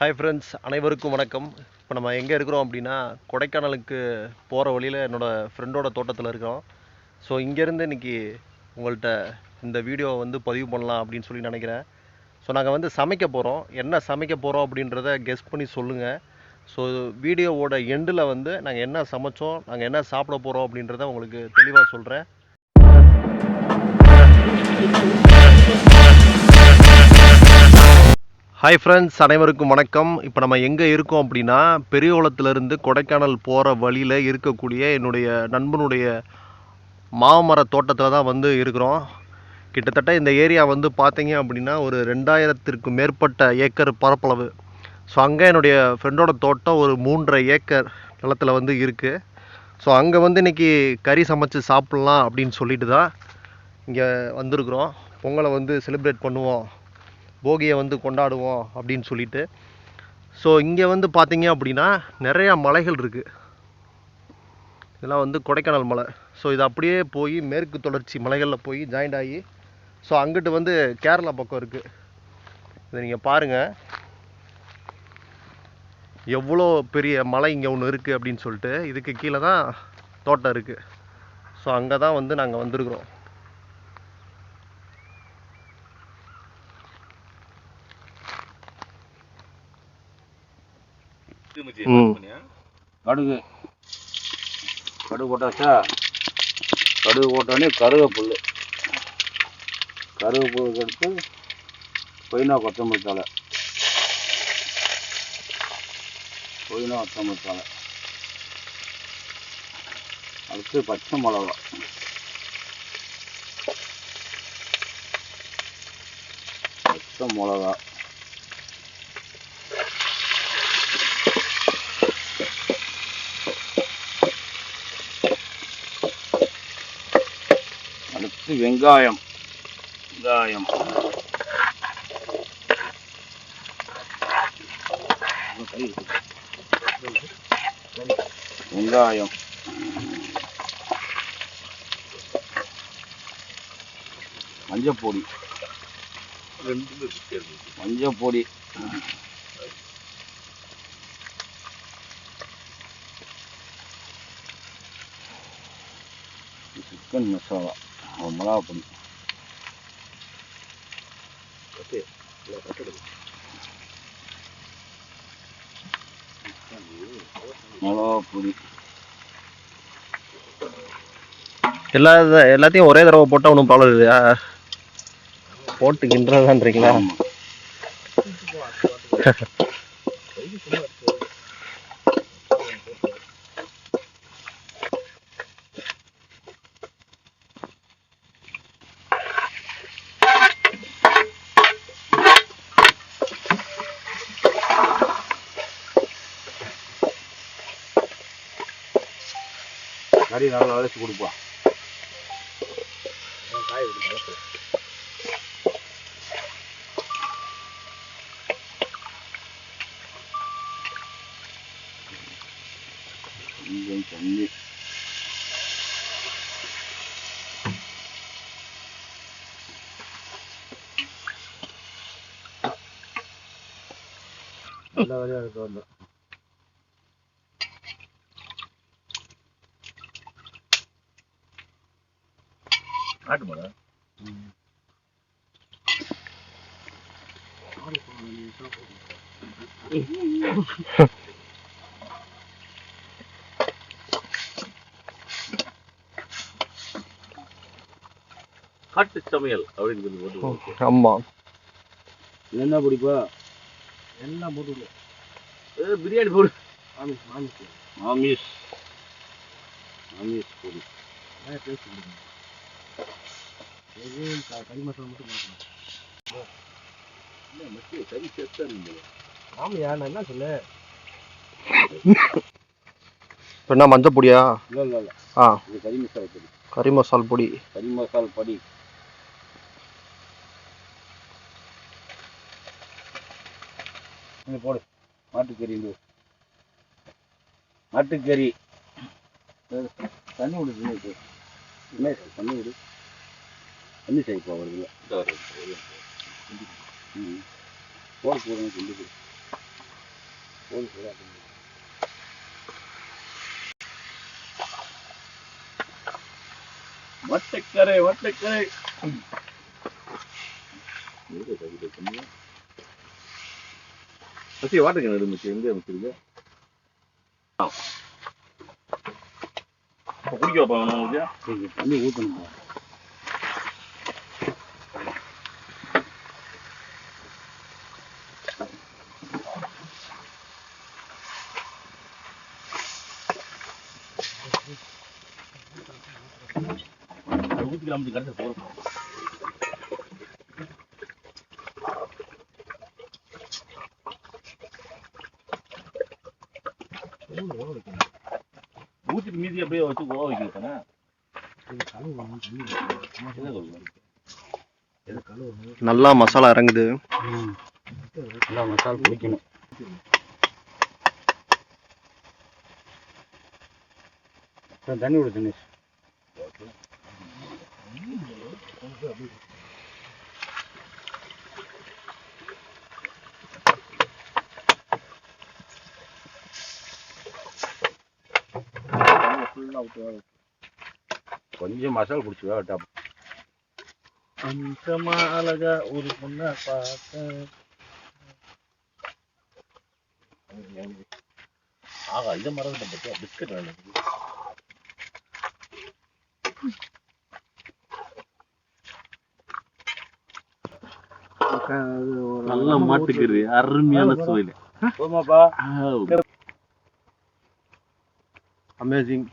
Hi friends அனைவருக்கும் வணக்கம். இப்போ நம்ம எங்கே இருக்கிறோம் அப்படின்னா கொடைக்கானலுக்கு போகிற வழியில் என்னோடய ஃப்ரெண்டோட தோட்டத்தில் இருக்கிறோம் ஸோ இங்கேருந்து இன்னைக்கு உங்கள்கிட்ட இந்த வீடியோவை வந்து பதிவு பண்ணலாம் அப்படின்னு சொல்லி நினைக்கிறேன். ஸோ நாங்கள் வந்து சமைக்க போகிறோம் என்ன சமைக்க போகிறோம் அப்படின்றத கெஸ் பண்ணி சொல்லுங்கள் ஸோ வீடியோவோட எண்டில் வந்து நாங்கள் என்ன சமைச்சோம் நாங்கள் என்ன சாப்பிட போகிறோம் அப்படின்றத உங்களுக்கு தெளிவாக சொல்கிறேன் ஹாய் ஃப்ரெண்ட்ஸ் அனைவருக்கும் வணக்கம். இப்போ நம்ம எங்கே இருக்கோம் அப்படின்னா பெரியகுளத்துலேருந்து கொடைக்கானல் போகிற வழியில் இருக்கக்கூடிய என்னுடைய நண்பனுடைய மாமர தோட்டத்தில் தான் வந்து இருக்கிறோம். கிட்டத்தட்ட இந்த ஏரியா வந்து பார்த்தீங்க அப்படின்னா ஒரு ரெண்டாயிரத்திற்கு மேற்பட்ட ஏக்கர் பரப்பளவு. ஸோ அங்கே என்னுடைய ஃப்ரெண்டோட தோட்டம் ஒரு மூன்றரை ஏக்கர் நிலத்தில் வந்து இருக்குது ஸோ அங்கே வந்து இன்றைக்கி கறி சமைச்சு சாப்பிட்லாம் அப்படின்னு சொல்லிட்டு தான் இங்கே வந்திருக்கிறோம். பொங்கலை வந்து செலிப்ரேட் பண்ணுவோம். போகியை வந்து கொண்டாடுவோம் அப்படின்னு சொல்லிட்டு. ஸோ இங்கே வந்து பார்த்தீங்க அப்படின்னா நிறையா மலைகள் இருக்குது இதெல்லாம் வந்து கொடைக்கானல் மலை. ஸோ இது அப்படியே போய் மேற்கு தொடர்ச்சி மலைகளில் போய் ஜாயிண்ட் ஆகி ஸோ அங்கிட்டு வந்து கேரளா பக்கம் இருக்குது இதை நீங்கள் பாருங்கள் எவ்வளோ பெரிய மலை இங்கே ஒன்று இருக்குது அப்படின்னு சொல்லிட்டு இதுக்கு கீழே தான் தோட்டம் இருக்குது ஸோ அங்கே தான் வந்து நாங்கள் வந்திருக்கிறோம். கடுகு. கடுகு போட்டாச்சா? கடுகு போட்டோடனே கருவேப்புல் கருவேப்புல் எடுத்து பொய்னா கொத்தமல்லி தழை. பொய்னா கொத்தமல்லி தழை. அடுத்து பச்சை மிளகா. பச்சை மிளகா. அடுத்து வெங்காயம். வெங்காயம். வெங்காயம். மஞ்சப்பொடி. மஞ்சப்பொடி. சிக்கன் மசாலா. மிளகா பொடி மிளகா பொடி எல்லா இத- எல்லாத்தையும் ஒரே தடவை போட்டால் ஒன்றும் ப்ராப்ளம் இல்லையா போட்டு கிண்டுறதான்றீங்களா கறி நல்லா அழைச்சி கொடுப்பா. காய் தண்ணி. நல்ல வழியாக எடுத்து வந்தோம். ஆட்டு மேடம் காட்டு சமையல் அப்படின்னு சொல்லி போட்டு ஆமாம் என்ன பிடிப்பா? எல்லாம் போட்டு பிரியாணி போடு. மாமிஸ் மாமிஸ் மாமிஸ் பொடி. கறி மசாலா மட்டும் போடணும் கறி சேர்த்தா நீங்கள் ஆமையா நான் என்ன சொல்ல இப்போ என்ன மஞ்சள் பொடியா? இல்லை இல்லை இல்லை. ஆ. இது கறி மசாலா பொடி. கறி மசால் பொடி. கறி மசால் பொடி. இது போடு. மாட்டுக்கறி இது மாட்டுக்கறி. தண்ணி விடு தண்ணி விடு. என்ன இது? தண்ணி விடு தண்ணி சைப்பா வருதுல்ல ம் போடு போடுங்க சொல்லி கொடு வட்டக்கரை வட்டக்கரை. 고기가 많아 오냐? 여기 빨리 오던 거. 여기 남들 가서 먹어. நல்லா மசாலா இறங்குது நல்லா மசாலா பிடிக்கணும் தண்ணி விடு தினேஷ் கொஞ்சம் மசாலா பிடிச்சி வேகட்டா அம்சமா அழகா ஒரு பொண்ணை பார்த்தேன் ஆகா இதை மறந்துட்டேன் பத்தியா? பிஸ்கட் வேணும். நல்ல மாட்டுக்கறி அருமையான சுவையில. அமேசிங்